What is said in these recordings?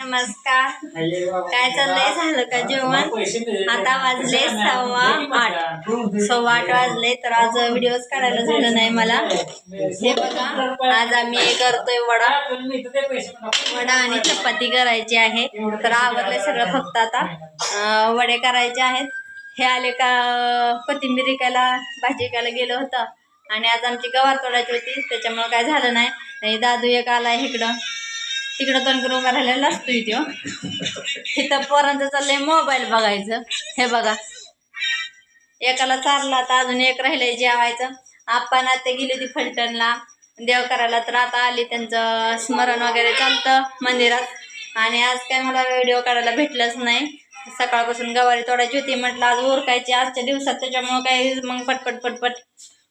नमस्कार. काय चाललंय? झालं का जेवण? आता वाजले सव्वा आठ. सव्वा आठ वाजले तर आज व्हिडिओज काढायला झालं नाही मला. हे बघा आज आम्ही करतोय वडा. वडा आणि चपाती करायची आहे. तर आवडले सगळं फक्त आता. वडे करायचे आहेत. हे आले का कोथिंबीर विकायला भाजी विकायला गेलो होतं. आणि आज आमची गवार तोडायची होती त्याच्यामुळे काय झालं नाही. दादू एक आलाय इकडं. तिकडं तण करून उभा राहिलेला असतो इथं हो. तिथं पोरांचं चाललंय मोबाईल बघायचं. हे बघा. एकाला चारला तर अजून एक राहिलंय जेवायचं. आपण आता गेली होती फलटणला. देव करायला तर आता आली त्यांचं स्मरण वगैरे चालतं मंदिरात. आणि आज काय मला व्हिडिओ काढायला भेटलंच नाही. सकाळपासून गवारी तोडायची होती. म्हटलं आज उरकायची. आजच्या दिवसात त्याच्यामुळं काही मग पटपट पटपट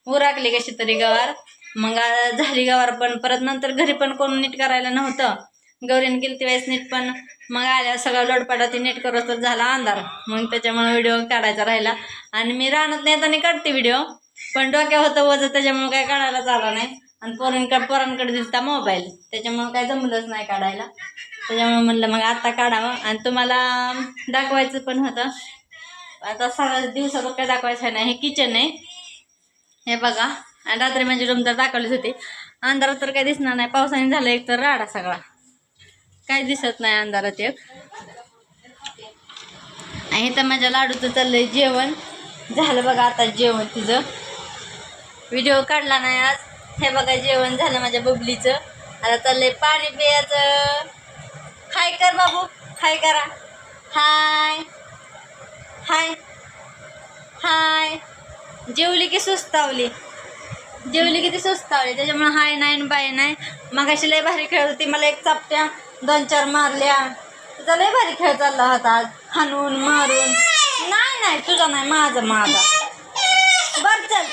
उराकली कशी तरी गवार. मग झाली गवार पण परत नंतर घरी पण कोण नीट करायला नव्हतं. गौरीने गेली वेळेस नीट पण मग आल्या सगळं लोटपाटा ते नीट करत झाला अंधार. मग त्याच्यामुळे व्हिडिओ काढायचा राहिला. आणि मी राहणार नाही आणि काढते व्हिडिओ पण डोक्या होतं वजन त्याच्यामुळे काय काढायला चाला नाही. आणि पोरांकडे पोरांकडे दिसता मोबाईल. त्याच्यामुळे काय जमलंच नाही काढायला. त्याच्यामुळे म्हणलं मग आता काढावं. आणि तुम्हाला दाखवायचं पण होतं. आता सगळ्या दिवसाचं काय दाखवायचं नाही. हे किचन आहे. हे बघा. आणि रात्री माझी रूम तर दाखवलीच होती. अंधारात तर काही दिसणार नाही. पावसाने झालं एक तर राडा सगळा. काही दिसत नाही अंधारात एक. आणि तर माझ्या लाडूचं चाललंय जेवण. झालं बघा आता जेवण तिचं. व्हिडिओ काढला नाही आज. हे बघा जेवण झालं माझ्या बबलीचं. आता चाललंय पाणी पियाचं हाय कर बाबू. हाय करा. हाय हाय हाय जेवली की सुस्तावली. जेवली किती सुस्तावली. त्याच्यामुळे हाय नाही आणि बाय नाही. मग अशी लय भारी खेळत होती. मला एक चापट्या दोन चार मारल्या. तुझा लय भारी खेळ चालला होता. आज हाणून मारून. नाही नाही तुझा नाही माझा माझा. बर चल.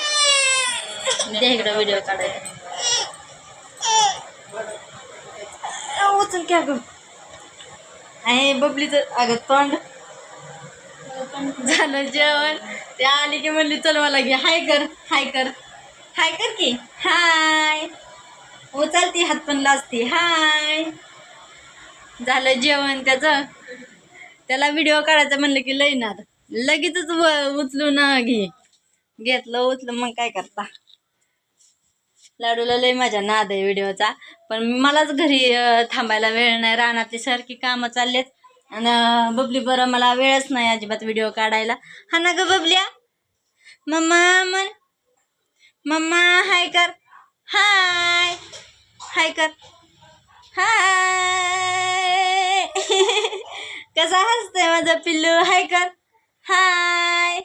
दे इकडं व्हिडिओ काढायचा उचल क्या ग आहे बबलीचं अगं तोंड. झालं जेवण. ते आली की म्हणली चल मला घे. हाय कर हाय कर. हाय कर की. हाय. उचलती हात पण लाजती. हाय. झालं जेवण त्याचं. त्याला व्हिडिओ काढायचा म्हणलं की लई नाद. लगेचच व- उचलून घे. घेतलं उचलं मग काय करता? लाडूला लई माझ्या नाद आहे व्हिडिओचा पण मलाच घरी थांबायला वेळ नाही. रानातली सारखी कामं चाललेत. आणि बबली बरं मला वेळच नाही अजिबात व्हिडिओ काढायला. हा ना ग बबल्या मम्मा मन मम्मा हाय कर. हाय. हाय कर. हाय. कसा हसतोय माझं पिल्लू. हाय कर. हाय.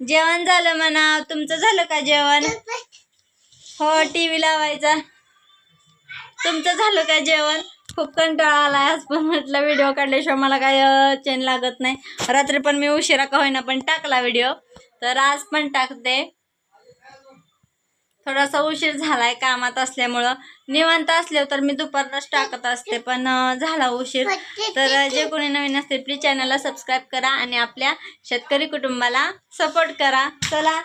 जेवण झालं म्हणा. तुमचं झालं का जेवण? हो टी व्ही लावायचा. तुमचं झालं का जेवण? खूप कंटाळा आला आज पण. म्हटलं व्हिडिओ काढल्याशिवाय मला काय चेन लागत नाही. रात्री पण मी उशिरा का होईना पण टाकला व्हिडिओ. तर आज पण टाकते. थोडासा उशीर झालाय कामात असल्यामुळं. निवांत असले तर मी दुपारनंच टाकत असते पण झाला उशीर. तर जे कोणी नवीन असते प्लीज चॅनलला सबस्क्राईब करा आणि आपल्या शेतकरी कुटुंबाला सपोर्ट करा. चला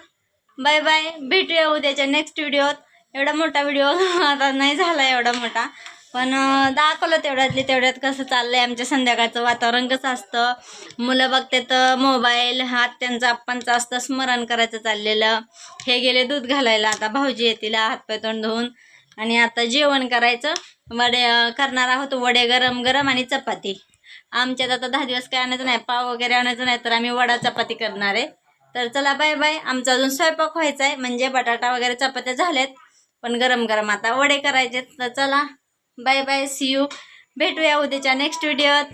बाय बाय भेटूया उद्याच्या नेक्स्ट व्हिडिओत एवढा मोठा व्हिडिओ आता नाही झाला एवढा मोठा. पण दाखवलं तेवढ्यातली तेवढ्यात कसं चाललंय आमच्या संध्याकाळचं वातावरण कसं असतं. मुलं बघते तर मोबाईल हात त्यांचा आप्पांचं असतं स्मरण करायचं चाललेलं. हे गेले दूध घालायला आता भाऊजी येतील हातपाय तोंड धुवून. आणि आता जेवण करायचं. वडे करणार आहोत वडे गरम गरम आणि चपाती. आमच्यात आता दहा दिवस काय आणायचं नाही पाव वगैरे आणायचं नाही तर आम्ही वडा चपाती करणार आहे. तर चला बाय बाय. आमचा अजून स्वयंपाक व्हायचा आहे म्हणजे बटाटा वगैरे चपात्या झाल्यात. पण गरम गरम आता वडे करायचे तर चला. बाय बाय सी यू भेटूया उद्याच्या नेक्स्ट व्हिडिओत